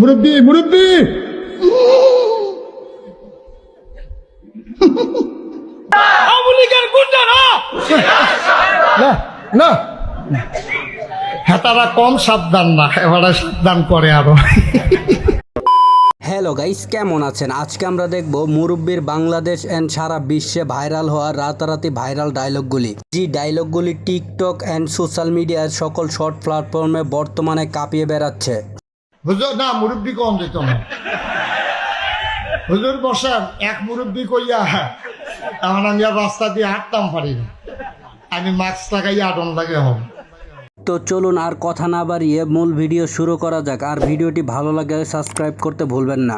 মুরব্বী মুরব্বী না না। হেতারা কম সাবধান না এবারে সাবধান করে আরও। হ্যালো গাইস কেমন আছেন? আজকে আমরা দেখব মুরব্বীর বাংলাদেশ এন্ড সারা বিশ্বে ভাইরাল হওয়া রাতারাতি ভাইরাল ডায়লগগুলি যে ডায়লগগুলি টিকটক এন্ড সোশ্যাল মিডিয়ার সকল শর্ট প্ল্যাটফর্মে বর্তমানে কাঁপিয়ে বেড়াচ্ছে। হুজুর না মুরব্বী কম দিত না। হুজুর বসান এক মুরব্বী কইয়া এখন আমি আর রাস্তা দিয়ে হাঁটতাম পারি না। আমি মাস্ক লাগাইয়া আটন লাগে হম তো চলুন আর কথা না বাড়িয়ে মূল ভিডিও শুরু করা যাক। আর ভিডিওটি ভালো লাগলে সাবস্ক্রাইব করতে ভুলবেন না।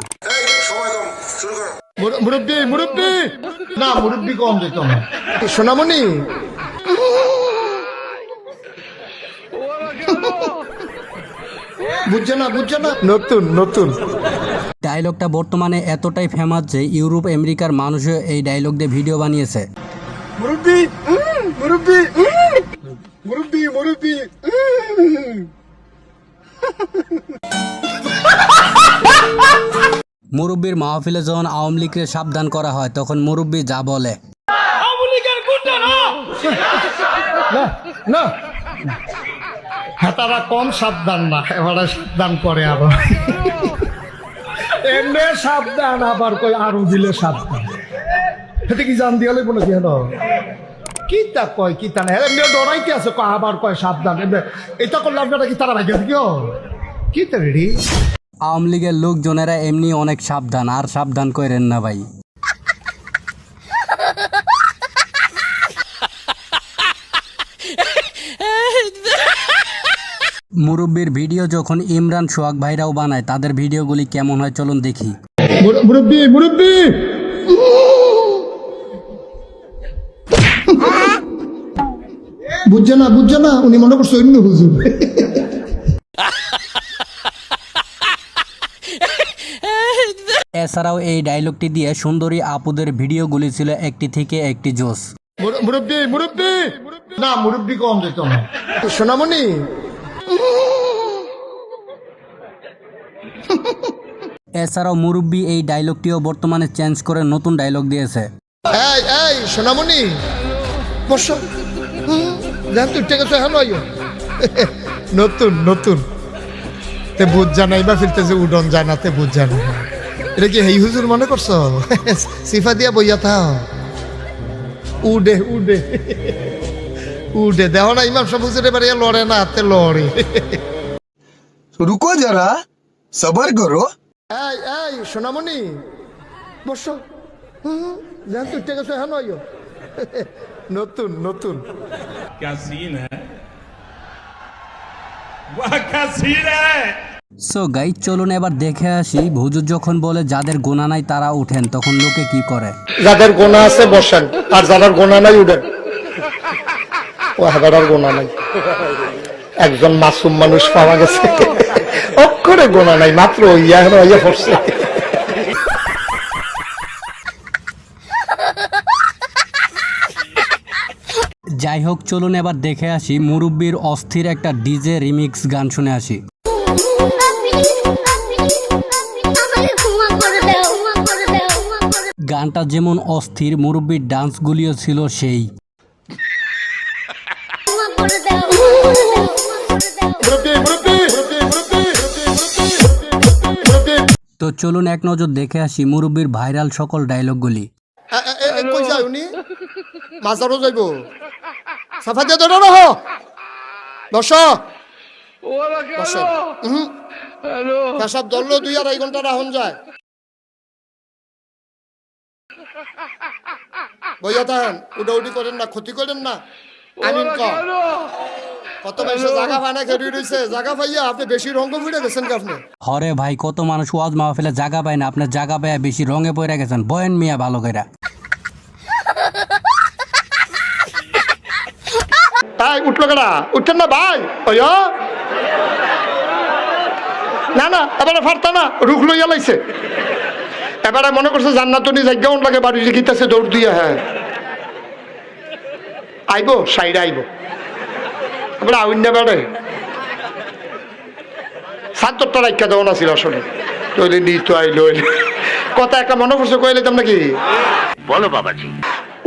মুর- মুরব্বী মুরব্বী! না মুরব্বী কম দিত না। সোনামণি বুঝছে না বুঝছে না? নতুন নতুন। ডায়লগটা বর্তমানে এতটাই ফেমাস যে ইউরোপ আমেরিকার মানুষও এই ডায়লগ দিয়ে ভিডিও বানিয়েছে। মুরব্বী মুরব্বী মুরব্বী মুরব্বী মুরব্বীর মাহফিলে যখন আওয়ামী লীগকে সাবধান করা হয় তখন মুরব্বী যা বলে। গুন্ডারা না। হেতারা কম সাবধান না এবারে সাবধান করে আরও। এমনি সাবধান আবার কই আরও দিলে সাবধান। এটা কি জান দিয়ে নাকি হেন? কি তা কয় কি তা না এমনি ডরাইতে আছে কয় আবার কয় সাবধান। এটা করলে আপনারা কি তারা ভাগ্য কি কি তা রেডি আওয়ামী লীগের লোকজনেরা এমনি অনেক সাবধান আর সাবধান করেন না ভাই। মুরব্বীর ভিডিও যখন ইমরান সোহাগ ভাইরাও বানায় তাদের ভিডিওগুলি কেমন হয় চলুন দেখি। মুরব্বী মুরব্বী! বুঝছে না বুঝছে না উনি মনে করছে অন্য হুজুর। এছাড়াও এই ডায়লগটি দিয়ে সুন্দরী আপুদের ভিডিওগুলি ছিল একটি থেকে একটি জোস মুরব্বী মুরব্বী! না মুরব্বী কম দিত সোনামণি এছাড়াও মুরব্বী এই ডায়লগটিও বর্তমানে চেঞ্জ করে নতুন ডায়লগ দিয়েছে। সোনামণি আছে হ্যালো আইও নতুন নতুন। তে বুঝ জানাই বা ফিরতেছে উডন জানাতে বুঝ জানা। এটা কি হেই হুজুর মনে করছ? সিফা দিয়া বইয়া থাও। উডে উডে। উডে দেহ না ইমাম সাহেব হুজুরে বাড়িয়া লড়ে না হাতে লড়ে तो रुको जरा सबर करो এই এই সোনামণি বসো জান তুই ঠিক আছে হ্যালো আইও নতুন নতুন क्या सीन है वाह क्या सीन है সো গাই চলুন এবার দেখে আসি হুজুর যখন বলে যাদের গোনা নাই তারা উঠেন তখন লোকে কি করে যাদের গোনা আছে বসেন আর যাদের গোনা নাই উঠেন গোনা নাই। একজন মাসুম মানুষ পাওয়া গেছে। অক্ষরে গোনা নাই, মাত্র ইয়া পড়ছে। যাই হোক, চলুন এবার দেখে আসি মুরব্বির অস্থির একটা ডিজে রিমিক্স গান শুনে আসি। গানটা যেমন অস্থির, মুরব্বির ডান্সগুলিও ছিল সেই। তো চলুন এক নজর দেখে আসি মুরব্বির ভাইরাল সকল ডায়লগগুলি কই যায় উনি? মাজারও যাইব। সাফা দিয়ে ধরো রহ বস। বস। পেশাব ধরলো দুই আড়াই ঘণ্টা রাহন যায়। বইয়া থাকেন উডাউডি করেন না ক্ষতি করেন না। আমিন কম কত বেশি জায়গা ফানা খেয়ে রয়েছে জায়গা পাইয়া আপনি বেশি রঙ্গ ফুটে গেছেন কি আপনি হরে ভাই কত মানুষ ওয়াজ মাহফিলে জায়গা পায় না আপনার জায়গা পায় বেশি রঙে পড়ে গেছেন। বয়েন মিয়া ভালো কইরা। তাই উঠল কেডা? উঠছেন না ভাই? ওইয়া। না না এবারে ফারতা না রুখ লইয়া লাইছে। এবারে মনে করছে জান্নাতনি জায়গাও লাগে বাড়ি যে গীতাছে দৌড় দিয়ে হ্যাঁ। আইব সাইডে আইব। এবারে আউন না বেড়ে। সাতটা রাখা দেওয়া না ছিল আসলে। তৈরি নিত আইলো কথা একটা মনে পড়ছে কইলে তোমরা কি বলো বাবাজি।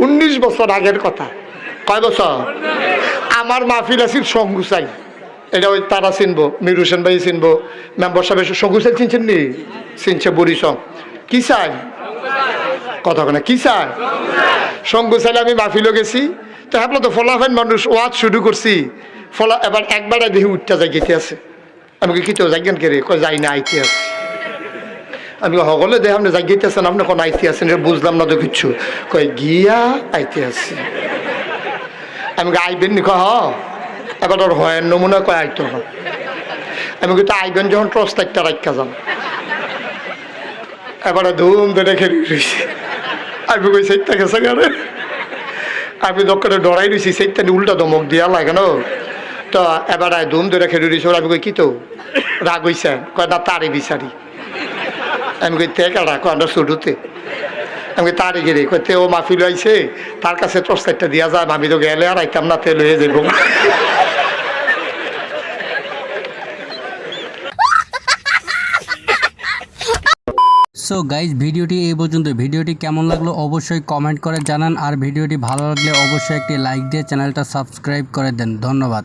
উনিশ বছর আগের কথা। কয় বছর? আমার মাহফিল আছিল সঙ্গুসাই এটা ওই তারা চিনবো মির হোসেন ভাই চিনবো। মেম্বার সাহেব সঙ্গুসাই চিনছেন নি? চিনছে বুড়ি সং কি চাই? কথা কেন কি চাই? সঙ্গুসাইলে আমি মাহফিলও গেছি। তো হ্যাঁ তো ফলাফেন মানুষ ওয়াজ শুরু করছি। ফলা এবার একবারে দেখি উঠতে যাই গেতে আছে। আমি কি তো যাইগেন কে রে কয় যাই না, আইতে আছে। আমি সকলে দেখ আপনি জাগিয়ে আছেন, আপনি কোন আইতে আছেন বুঝলাম না তো কিচ্ছু। কয় গিয়া আইতে আছে। আমি আইবেন নি? হ এবার ওর হয় নমুনা কয়, আইতো হ আমি কিন্তু আইবেন যখন ট্রস একটা রাখা যান এবারে ধুম ধরে খেলি আমি কই গেছে গারে আমি দোকানে ডরাই রয়েছি সেইটা উল্টা দমক দিয়া লাগে না। তো এবার ধুম ধরে খেলি রয়েছে আমি কই, কি তো? রাগ হইছে, কয়, না তারে বিচারি। আমি কই, তে কাটা কয় না শুরুতে আমি তারি গেলে। কই তে ও লাইছে তার কাছে টর্চলাইটটা দিয়া যায় আমি তো গেলে আর আইতাম না তেল হয়ে যাব সো গাইজ, ভিডিওটি এই পর্যন্ত। ভিডিওটি কেমন লাগল অবশ্যই কমেন্ট করে জানান। আর ভিডিওটি ভালো লাগলে অবশ্যই একটি লাইক দিয়ে চ্যানেলটা সাবস্ক্রাইব করে দেন। ধন্যবাদ।